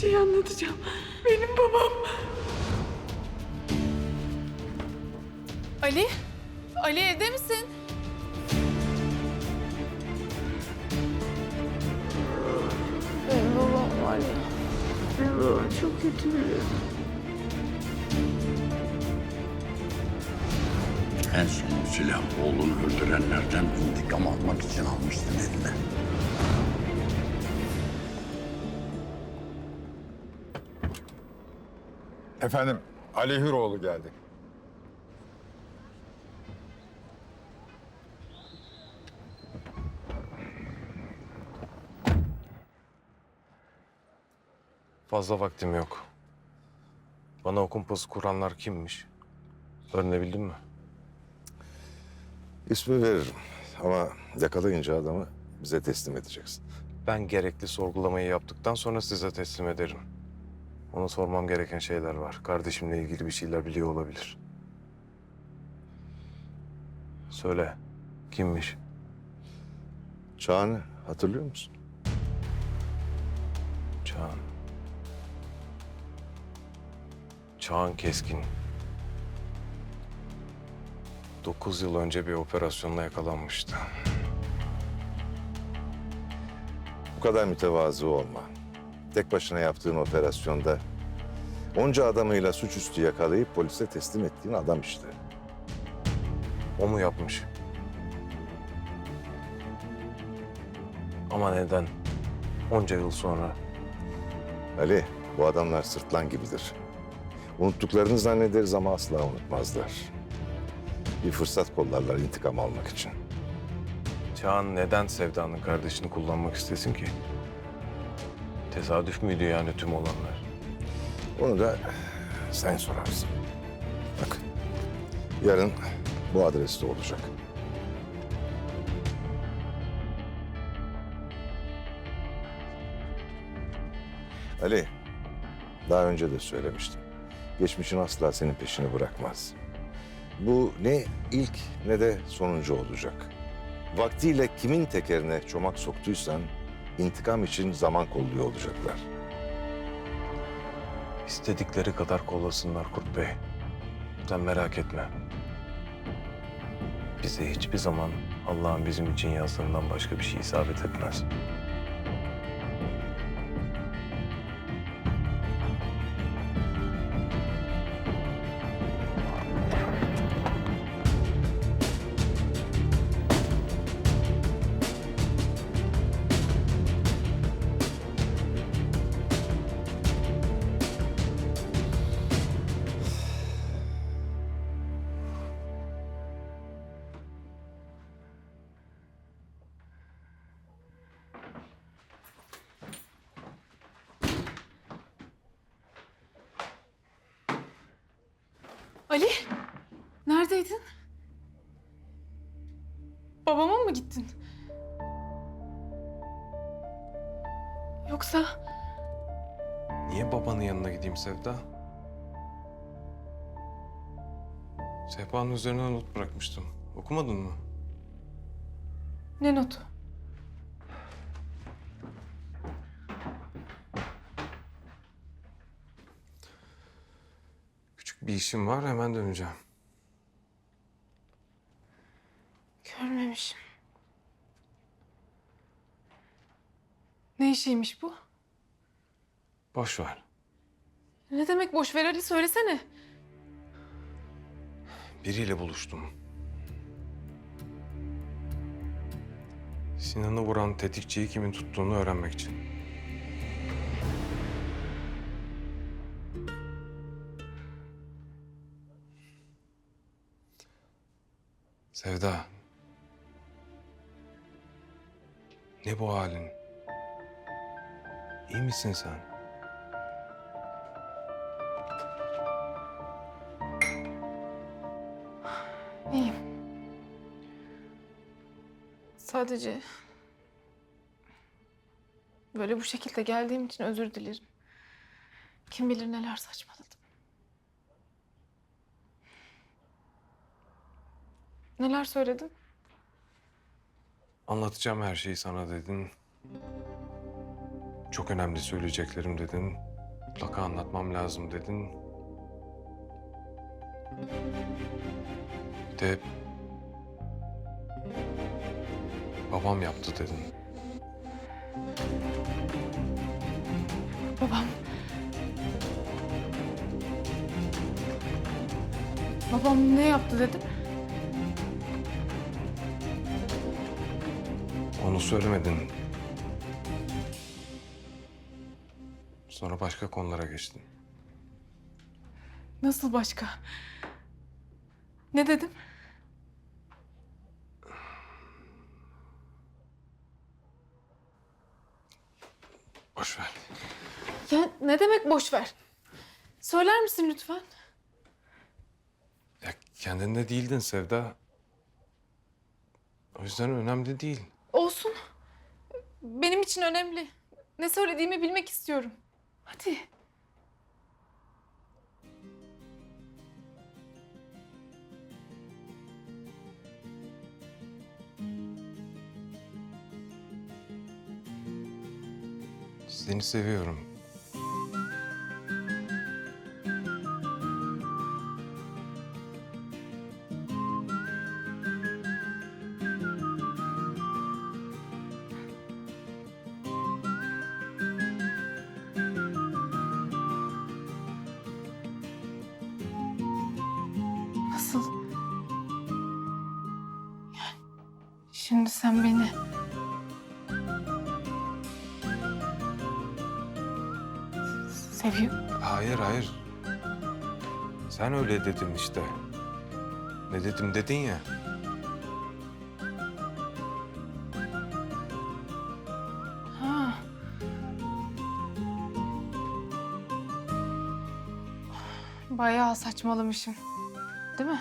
şeyi anlatacağım. Benim babam. Ali? Ali evde misin? Benim babam var ya. Benim babam çok kötü biri. En son silah oğlunu öldürenlerden intikam almak için almıştın eline. Efendim, Ali Hüroğlu geldi. Fazla vaktim yok. Bana o kumpası kuranlar kimmiş? Öğrenebildin mi? İsmi veririm ama yakalayınca adamı bize teslim edeceksin. Ben gerekli sorgulamayı yaptıktan sonra size teslim ederim. Ona sormam gereken şeyler var. Kardeşimle ilgili bir şeyler biliyor olabilir. Söyle. Kimmiş? Çağan'ı hatırlıyor musun? Çağan. Çağan Keskin. Dokuz yıl önce bir operasyonla yakalanmıştı. Bu kadar mütevazı olma. Tek başına yaptığın operasyonda onca adamıyla suçüstü yakalayıp polise teslim ettiğin adam işte. O mu yapmış? Ama neden? Onca yıl sonra. Ali, bu adamlar sırtlan gibidir. Unuttuklarını zannederiz ama asla unutmazlar. Bir fırsat kollarlar intikam almak için. Çağan neden Sevda'nın kardeşini kullanmak istesin ki? Tesadüf müydü yani tüm olanlar? Onu da sen sorarsın. Bak, yarın bu adreste olacak. Ali, daha önce de söylemiştim. Geçmişin asla senin peşini bırakmaz. Bu ne ilk ne de sonuncu olacak. Vaktiyle kimin tekerine çomak soktuysan intikam için zaman kolluyor olacaklar. İstedikleri kadar kollasınlar Kurt Bey. Sen merak etme. Bize hiçbir zaman Allah'ın bizim için yazdığından başka bir şey isabet etmez. Ali? Neredeydin? Babama mı gittin? Yoksa Niye babanın yanına gideyim Sevda? Sehpanın üzerine not bırakmıştım. Okumadın mı? ne notu? Bir işim var hemen döneceğim. Görmemişim. Ne işiymiş bu? Boş ver. Ne demek boş ver Ali söylesene. Biriyle buluştum. Sinan'ı vuran tetikçiyi kimin tuttuğunu öğrenmek için. Sevda. Ne bu halin? İyi misin sen? İyiyim. Sadece böyle bu şekilde geldiğim için özür dilerim. Kim bilir neler saçmaladım. Neler söyledin? Anlatacağım her şeyi sana dedin. Çok önemli söyleyeceklerim dedin. mutlaka anlatmam lazım dedin. Bir de babam yaptı dedin. Babam. Babam ne yaptı dedim. Onu söylemedin. Sonra başka konulara geçtin. Nasıl başka? Ne dedim? Boş ver. Ya ne demek boş ver? Söyler misin lütfen? Ya kendinde değildin Sevda. O yüzden önemli değil. Olsun. Benim için önemli. Ne söylediğimi bilmek istiyorum. Hadi. Seni seviyorum. Şimdi sen beni... Seviyor. Hayır hayır. Sen öyle dedin işte. Ne dedim dedin ya. Ha. Bayağı saçmalamışım. Değil mi?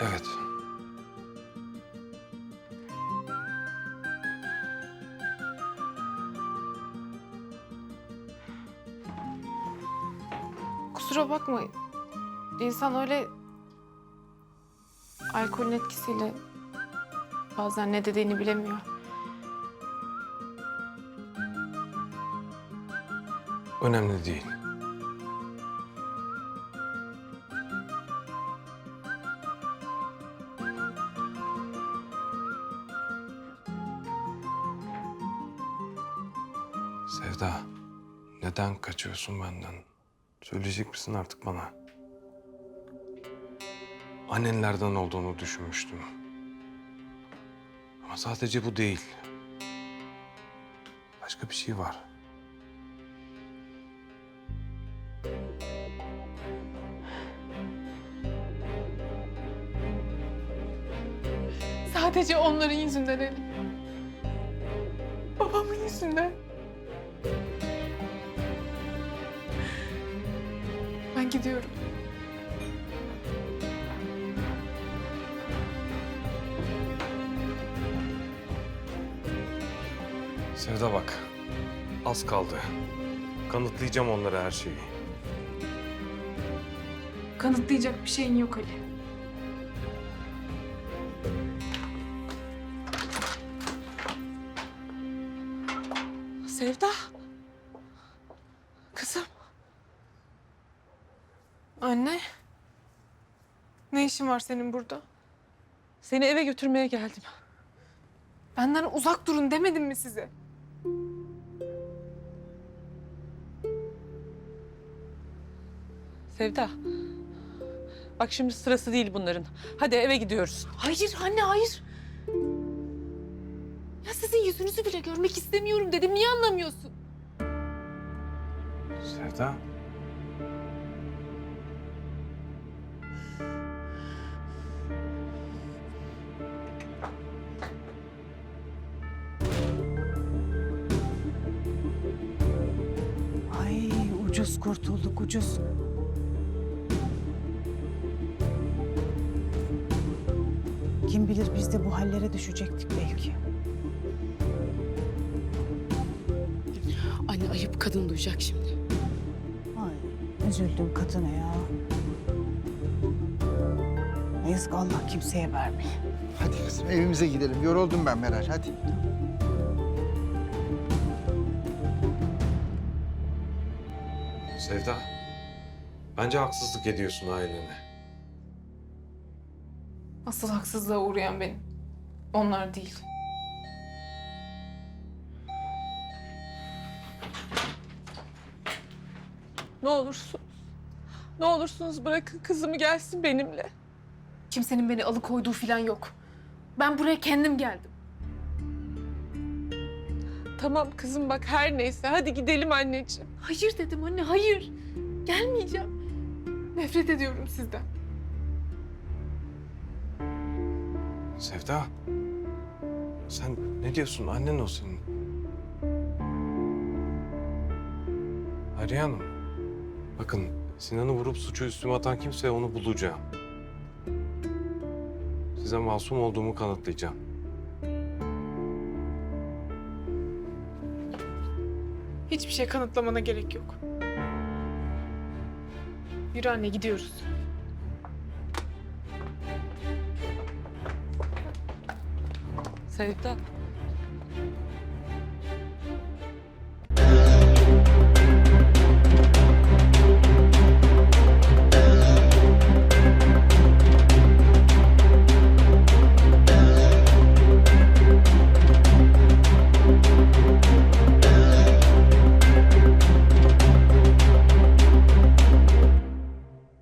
Evet. Kusura bakma. İnsan öyle alkolün etkisiyle bazen ne dediğini bilemiyor. Önemli değil. Neden kaçıyorsun benden? Söyleyecek misin artık bana? Annenlerden olduğunu düşünmüştüm. Ama sadece bu değil. Başka bir şey var. Sadece onların yüzünden Ali. Babamın yüzünden. Ben gidiyorum. Sevda bak. Az kaldı. Kanıtlayacağım onlara her şeyi. Kanıtlayacak bir şeyin yok Ali. Sevda. Kızım. Anne. Ne işin var senin burada? Seni eve götürmeye geldim. Benden uzak durun demedim mi size? Sevda. Bak şimdi sırası değil bunların. Hadi eve gidiyoruz. Hayır anne hayır. Ya sizin yüzünüzü bile görmek istemiyorum dedim. Niye anlamıyorsun? Sevda. Ucuz kurtulduk ucuz. Kim bilir biz de bu hallere düşecektik belki. Anne ayıp kadın duyacak şimdi. Ay üzüldüm kadına ya. Ne Yazık Allah kimseye vermeyin. Hadi kızım evimize gidelim. Yoruldum ben Meral. Hadi. Sevda, bence haksızlık ediyorsun ailene. Asıl haksızlığa uğrayan benim. Onlar değil. Ne olursun. Ne olursunuz bırakın kızımı gelsin benimle. Kimsenin beni alıkoyduğu falan yok. Ben buraya kendim geldim. Tamam kızım bak her neyse hadi gidelim anneciğim. Hayır dedim anne, hayır. Gelmeyeceğim. Nefret ediyorum sizden. Sevda, sen ne diyorsun? Annen o senin. Hayriye Hanım, bakın Sinan'ı vurup suçu üstüme atan kimse onu bulacağım. Size masum olduğumu kanıtlayacağım. Hiçbir şey kanıtlamana gerek yok. Yürü anne gidiyoruz. Sevda.